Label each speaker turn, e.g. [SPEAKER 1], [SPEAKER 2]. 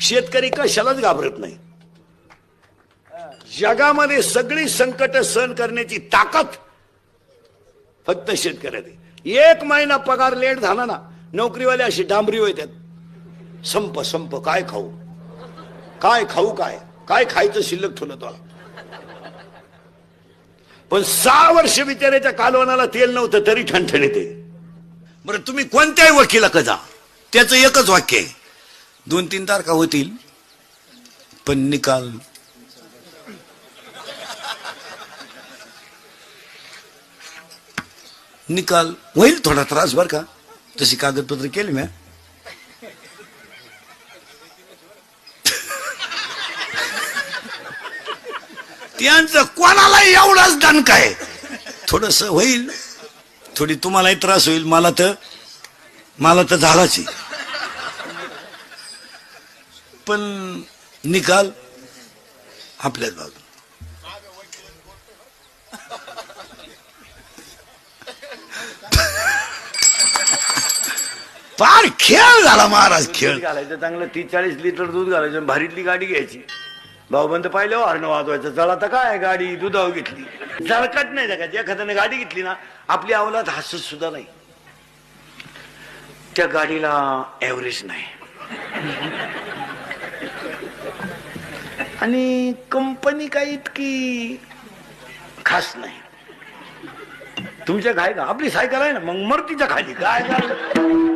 [SPEAKER 1] शेतकरी कशालाच घाबरत नाही. जगामध्ये सगळी संकट सहन करण्याची ताकद फक्त शेतकऱ्याची. एक महिना पगार लेट झाला ना नोकरीवाले अशी डांबरी होत्यात. संप संप काय खाऊ? काय खाऊ काय? काय खायचं शिल्लक ठेवलं तुला पण सहा वर्ष बिचाऱ्याच्या कालवनाला तेल नव्हतं तरी ठणठण येते बरं तुम्ही कोणत्याही वकिला जा. त्याचं एकच वाक्य आहे. दोन तीन तारखा होतील पण निकाल. निकाल होईल थोडा त्रास बर का? तशी कागदपत्र केली मी त्यांचं कोणाला एवढाच दणका आहे. थोडस होईल थोडी तुम्हालाही त्रास होईल मला तर मला तर झालाच आहे. पण निकाल आपल्याच बाजू फार खेळ झाला महाराज खेळ.
[SPEAKER 2] घालायचं चांगलं तीस चाळीस लिटर दूध घालायचं भारीतली गाडी घ्यायची. भाऊबंद पाहिल्यावर हरणं वाजवायचं. जळ आता काय गाडी दुधावर घेतली. जळकत नाही का एखाद्याने गाडी घेतली ना आपली अवलाद हसत सुद्धा नाही. त्या गाडीला ऍव्हरेज नाही. आणि कंपनी काही इतकी खास नाही. तुमच्या काय का? आपली सायकल आहे ना मग मरतीच्या खाली काय झालं?